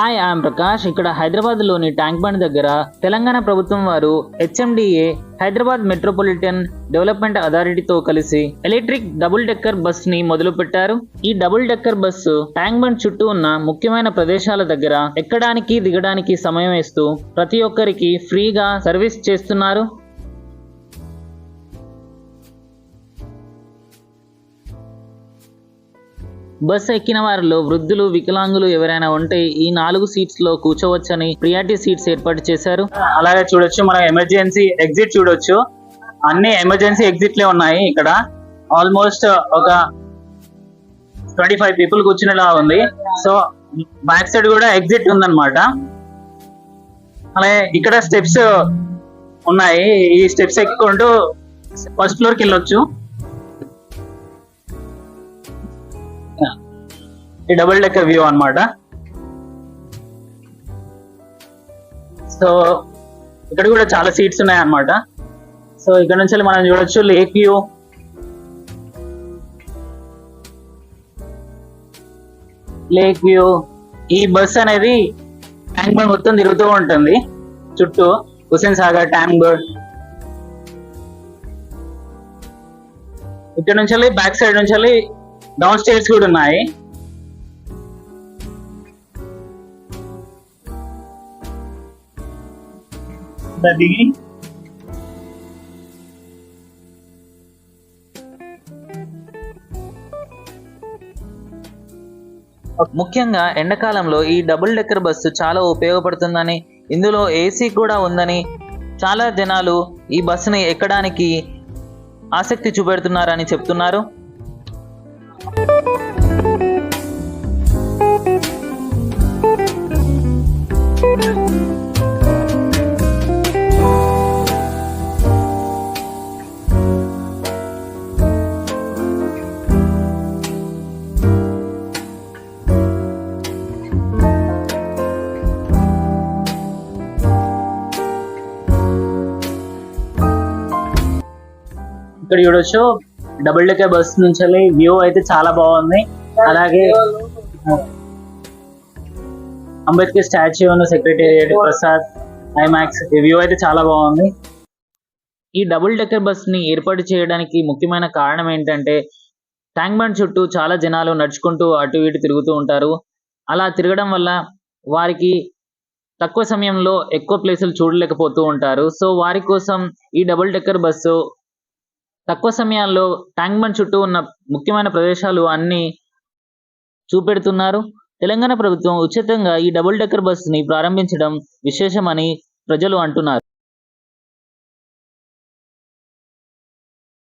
Hi I'm Prakash. ఇక్కడ హైదరాబాద్లోని tank bund దగ్గర తెలంగాణ ప్రభుత్వం వారు హెచ్ఎండిఏ హైదరాబాద్ మెట్రోపాలిటన్ డెవలప్మెంట్ అథారిటీతో కలిసి ఎలక్ట్రిక్ డబుల్ డెక్కర్ బస్ని మొదలు పెట్టారు ఈ double decker bus tank bund చుట్టూ ఉన్న ముఖ్యమైన ప్రదేశాల దగ్గర ఎక్కడానికి దిగడానికి సమయం ఇస్తూ ప్రతి ఒక్కరికి ఫ్రీగా సర్వీస్ చేస్తున్నారు. బస్సు ఎక్కిన వారిలో వృద్ధులు వికలాంగులు ఎవరైనా ఉంటే ఈ నాలుగు సీట్స్లో కూర్చోవచ్చని ప్రియారిటీ సీట్స్ ఏర్పాటు చేశారు. అలాగే చూడొచ్చు మనం ఎమర్జెన్సీ ఎగ్జిట్ చూడొచ్చు. అన్ని ఎమర్జెన్సీ ఎగ్జిట్లే ఉన్నాయి ఇక్కడ. ఆల్మోస్ట్ ఒక ట్వంటీ ఫైవ్ పీపుల్ కూర్చునేలా ఉంది. సో బ్యాక్ సైడ్ కూడా ఎగ్జిట్ ఉందన్నమాట. అలాగే ఇక్కడ స్టెప్స్ ఉన్నాయి. ఈ స్టెప్స్ ఎక్కుంటూ ఫస్ట్ ఫ్లోర్కి వెళ్ళొచ్చు. ఈ డబుల్ డెక్క వ్యూ అన్నమాట. సో ఇక్కడ కూడా చాలా సీట్స్ ఉన్నాయి అన్నమాట సో ఇక్కడ నుంచి మనం చూడొచ్చు లేక్ వ్యూ లేక్ వ్యూ ఈ బస్ అనేది ట్యాంక్ బండ్ మొత్తం తిరుగుతూ ఉంటుంది. చుట్టూ హుసేన్ సాగర్ ట్యాంక్ బండ్ ఇక్కడ నుంచి బ్యాక్ సైడ్ నుంచి డౌన్ స్టేర్స్ కూడా ఉన్నాయి. దిగి. ముఖ్యంగా ఎండాకాలంలో ఈ డబుల్ డెక్కర్ బస్సు చాలా ఉపయోగపడుతుందని ఇందులో ఏసీ కూడా ఉందని చాలా జనాలు ఈ బస్సుని ఎక్కడానికి ఆసక్తి చూపెడుతున్నారని చెప్తున్నారు. ఇక్కడ చూడొచ్చు. డబుల్ డెక్కర్ బస్ నుంచి వ్యూ అయితే చాలా బాగుంది. అలాగే Ambedkar statue secretariat Prasad IMAX ఈ వ్యూ అయితే చాలా బాగుంది. ఈ డబుల్ డెక్కర్ బస్ని ఏర్పాటు చేయడానికి ముఖ్యమైన కారణం ఏంటంటే ట్యాంక్ బండ్ చుట్టూ చాలా జనాలు నడుచుకుంటూ అటు ఇటు తిరుగుతూ ఉంటారు. అలా తిరగడం వల్ల వారికి తక్కువ సమయంలో ఎక్కువ ప్లేసులు చూడలేకపోతూ ఉంటారు. సో వారి కోసం ఈ డబుల్ డెక్కర్ బస్సు తక్కువ సమయాల్లో ట్యాంక్ బండ్ చుట్టూ ఉన్న ముఖ్యమైన ప్రదేశాలు అన్ని చూపెడుతున్నారు. తెలంగాణ ప్రభుత్వం ఉచితంగా ఈ డబుల్ డెక్కర్ బస్సుని ప్రారంభించడం విశేషమని ప్రజలు అంటున్నారు.